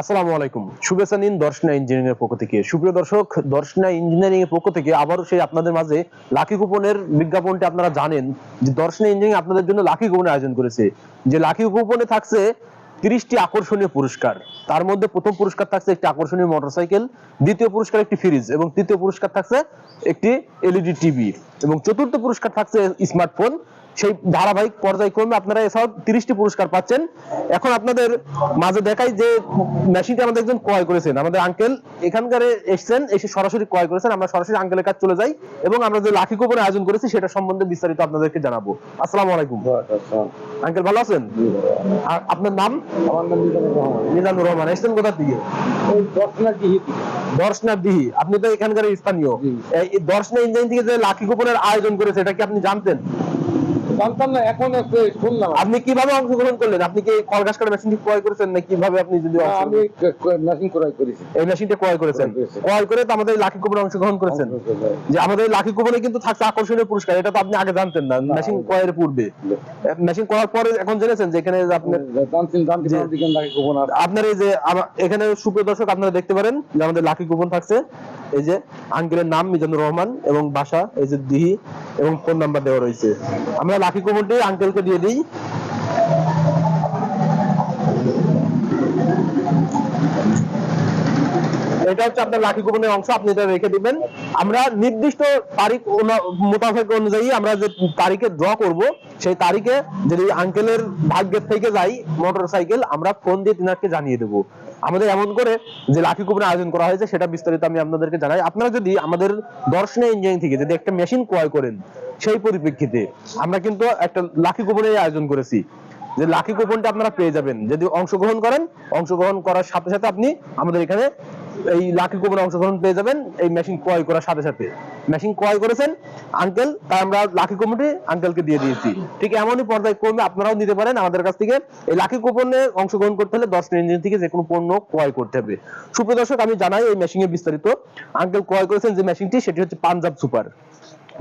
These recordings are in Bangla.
আসসালামু আলাইকুম। শুভেচ্ছা নিন দর্শনা ইঞ্জিনিয়ারিং এর পক্ষ থেকে। সুপ্রিয় দর্শক, দর্শনা ইঞ্জিনিয়ারিং এর পক্ষ থেকে আবারও সেই আপনাদের মাঝে লাকি কুপনের বিজ্ঞাপনটি আপনারা জানেন, যে দর্শনা ইঞ্জিনিয়ারিং আপনাদের জন্য লাকি কুপনের আয়োজন করেছে। যে লাকি কুপনে থাকছে তিরিশটি আকর্ষণীয় পুরস্কার। তার মধ্যে প্রথম পুরস্কার থাকছে একটি আকর্ষণীয় মোটরসাইকেল, দ্বিতীয় পুরস্কার একটি ফ্রিজ, এবং তৃতীয় পুরস্কার থাকছে একটি এলইডি টিভি, এবং চতুর্থ পুরস্কার থাকছে স্মার্টফোন সেই ধারাবাহিক পর্যায়ক্রমে আপনারা এসব তিরিশটি পুরস্কার পাচ্ছেন। এখন আপনাদের মাঝে দেখাই যে মেশিনটা আমাদের একজন ক্রয় করেছেন আমাদের আঙ্কেল। এখানকার এসছেন এসে সরাসরি ক্রয় করেছেন। আমরা সরাসরি আঙ্কেলের কাছে চলে যাই এবং আমরা যে লাখি কুপন আয়োজন করেছি সেটা সম্বন্ধে বিস্তারিত আপনাদেরকে জানাব। আসসালামু আলাইকুম। আঙ্কেল ভালো আছেন? আর আপনার নাম? আমার নাম মিজানুর রহমান। এসছেন কোথা থেকে? ওই দর্শনা গিহিত দর্শনা দিহি আপনি তো এখানকার স্থানীয়। এই দর্শনা ইঞ্জিন থেকে যে লাখি কুপনের আয়োজন করেছে এটা কি আপনি জানতেন? জানতাম না এখন শুনলাম আপনি কীভাবে অংশগ্রহণ করলেন? আপনি কি কাটা মেশিনটি ক্রয় করেছেন না কীভাবে আপনি যদি আমি মেশিন ক্রয় করেছি। এই মেশিনটা ক্রয় করেছেন। ক্রয় করে তো আমাদের লাকি কুপনে অংশগ্রহণ করেছেন। যে আমাদের লাকি কুপনে কিন্তু থাকছে আকর্ষণীয় পুরস্কার এটা তো আপনি আগে জানতেন না মেশিন ক্রয়ের পূর্বে। মেশিন করার পরে এখন জেনেছেন যে এখানে যে আপনার জানতেন জানতে জি। দিকেন নাকি গোপন আছে। আপনার এই যে এখানে সুপ্রিয় দর্শক আপনারা দেখতে পারেন যে আমাদের লাকি কুপন থাকছে। এই যে আঙ্কেলের নাম মিজানুর রহমান এবং বাসা, এই যে দিহি এবং ফোন নাম্বার দেওয়া রয়েছে। আমরা লাকি কুপনটি আঙ্কেলকে দিয়ে দিই। এটা হচ্ছে আপনার লাকি কুপনের অংশ, আপনি এটা রেখে দিবেন। আমরা নির্দিষ্ট তারিখ মোতাবেক অনুযায়ী আমরা যে তারিখে ড্র করব, সেই তারিখে যদি আঙ্কেলের ভাগ্যের থেকে যাই মোটর সাইকেল আমরা ফোন দিয়ে তিনাকে জানিয়ে দেবো। আমাদের এমন করে যে লাকি কুপনের আয়োজন করা হয়েছে, সেটা বিস্তারিত আমি আপনাদেরকে জানাই। আপনারা যদি আমাদের দর্শনা ইঞ্জিনিয়ারিং থেকে যদি একটা মেশিন ক্রয় করেন, সেই পরিপ্রেক্ষিতে আমরা কিন্তু একটা লাকি কুপনের আয়োজন করেছি। যে লাকি কুপনটা আপনারা পেয়ে যাবেন। যদি অংশগ্রহণ করেন, অংশগ্রহণ করার সাথে সাথে আপনি আমাদের এখানে এই লাকি কুপনে অংশগ্রহণ পেয়ে যাবেন, এই মেশিন ক্রয় করার সাথে সাথে। মেশিন ক্রয় করেছেন। আঙ্কেল তাই আমরা লাকি কুপনটি আঙ্কেলকে দিয়ে দিয়েছি। ঠিক এমনই পর্যায়ে কমে আপনারাও নিতে পারেন আমাদের কাছ থেকে। এই লাকি কুপনে অংশগ্রহণ করতে হলে দশ ইঞ্জিন থেকে যে কোনো পণ্য ক্রয় করতে হবে। সুপ্রিয় দর্শক, আমি জানাই এই মেশিনের বিস্তারিত। আঙ্কেল ক্রয় করেছেন যে মেশিনটি সেটি হচ্ছে Punjab super.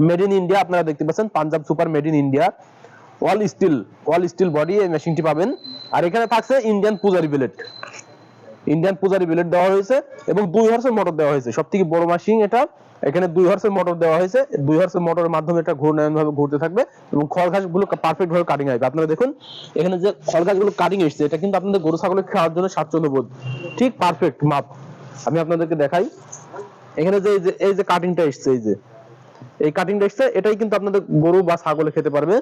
Made in India আপনারা দেখতে পাচ্ছেন, Punjab super made in India all steel all steel body এই মেশিনটি পাবেন। আর এখানে থাকছে ইন্ডিয়ান পূজারি বিলেট ইন্ডিয়ান পূজারি বিলেট দেওয়া হয়েছে এবং দুই হর্সের মোটর দেওয়া হয়েছে। সব থেকে বড় মেশিন এটা। এখানে দুই হর্সের মোটর দেওয়া হয়েছে। দুই হর্সের মোটরের মাধ্যমে এটা ঘূর্ণায়ন ভাবে ঘুরতে থাকবে এবং খড়ঘাসগুলো পারফেক্ট ভাবে কাটিং আসবে। আপনারা দেখুন, এখানে যে খড়ঘাসগুলো কাটিং এসছে, এটা কিন্তু আপনাদের গরু, ছাগলের খাওয়ার জন্য স্বাচ্ছন্দ্য বোধ ঠিক পারফেক্ট মাপ। আমি আপনাদেরকে দেখাই। এখানে যে, এই যে এই যে কাটিংটা এসছে, এই যে। এই কাটিংটা এসছে এটাই কিন্তু আপনাদের গরু বা ছাগলে খেতে পারবে।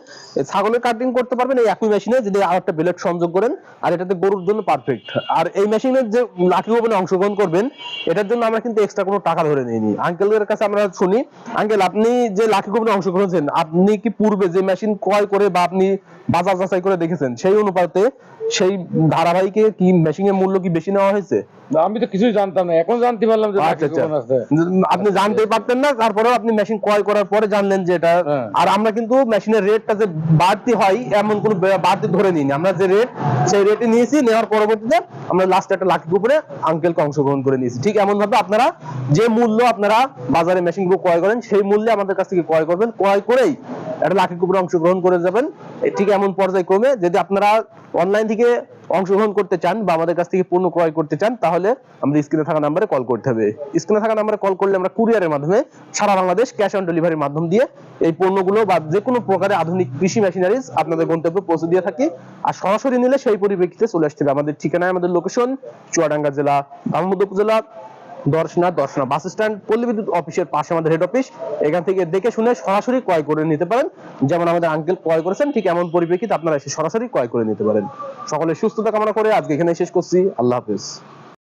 ছাগলের কাটিং করতে পারবেন এই একই মেশিনে যদি আরেকটা ব্লেড সংযোগ করেন, আর এটাতে গরুর জন্য পারফেক্ট আর এই মেশিনের যে লাঠি ওভেনে অংশগ্রহণ করবেন, এটার জন্য আমরা কিন্তু এক্সট্রা কোনো টাকা ধরে নিইনি। আঙ্কেলের কাছে আমরা শুনি আঙ্কেল আপনি যে লাঠি ওভেনে অংশগ্রহণ করেছেন, আপনি কি পূর্বে যে মেশিন ক্রয় করে বা আপনি বাজার যাচাই করে দেখেছেন, সেই অনুপাতে সেই ধারাবাহিকে কি মেশিনের মূল্য কি বেশি নেওয়া হয়েছে? আমি তো কিছুই জানতাম না। এখন জানতে পারলাম যে আচ্ছা, আচ্ছা। আপনি জানতে পারতেন না তারপরেও আপনি মেশিন ক্রয় করার পরে জানলেন যে এটা হ্যাঁ। আর আমরা কিন্তু মেশিনের রেটটা যে বাড়তি হয় এমন কোনো বাড়তি ধরে নিইনি। আমরা যে রেট সেই রেটে নিয়েছি নেওয়ার পরবর্তীতে আমরা লাস্টে একটা লাকি উপরে আঙ্কেলকে অংশগ্রহণ করে নিয়েছি। ঠিক এমন ভাবে আপনারা যে মূল্য আপনারা বাজারে মেশিনগুলো ক্রয় করেন সেই মূল্যে আমাদের কাছ থেকে ক্রয় করবেন। ক্রয় করেই একটা লাকি কুপনে অংশগ্রহণ করে যাবেন। ঠিক এমন পর্যায়ক্রমে যদি আপনারা অনলাইন থেকে অংশগ্রহণ করতে চান বা আমাদের কাছ থেকে পণ্য ক্রয় করতে চান, তাহলে আমাদের স্ক্রিনে থাকা নাম্বারে কল করতে হবে। স্ক্রিনে থাকা নাম্বারে কল করলে আমরা কুরিয়ারের মাধ্যমে সারা বাংলাদেশ ক্যাশ অন ডেলিভারির মাধ্যম দিয়ে এই পণ্যগুলো বা যে কোনো প্রকারের আধুনিক কৃষি মেশিনারিজ আপনাদের গন্তব্যে পৌঁছে দিয়ে থাকি। আর সরাসরি নিলে সেই পরিপ্রেক্ষিতে চলে আসতে হবে। আমাদের ঠিকানায় আমাদের লোকেশন চুয়াডাঙ্গা জেলা দামোদর উপজেলা দর্শনা দর্শনা বাস স্ট্যান্ড পল্লী বিদ্যুৎ অফিসের পাশে আমাদের হেড অফিস এখান থেকে দেখে শুনে সরাসরি ক্রয় করে নিতে পারেন। যেমন আমাদের আঙ্কেল ক্রয় করেছেন, ঠিক এমন পরিপ্রেক্ষিতে আপনারা এসে সরাসরি ক্রয় করে নিতে পারেন। সকলে সুস্থতা কামনা করে আজকে এখানে শেষ করছি। আল্লাহ হাফেজ।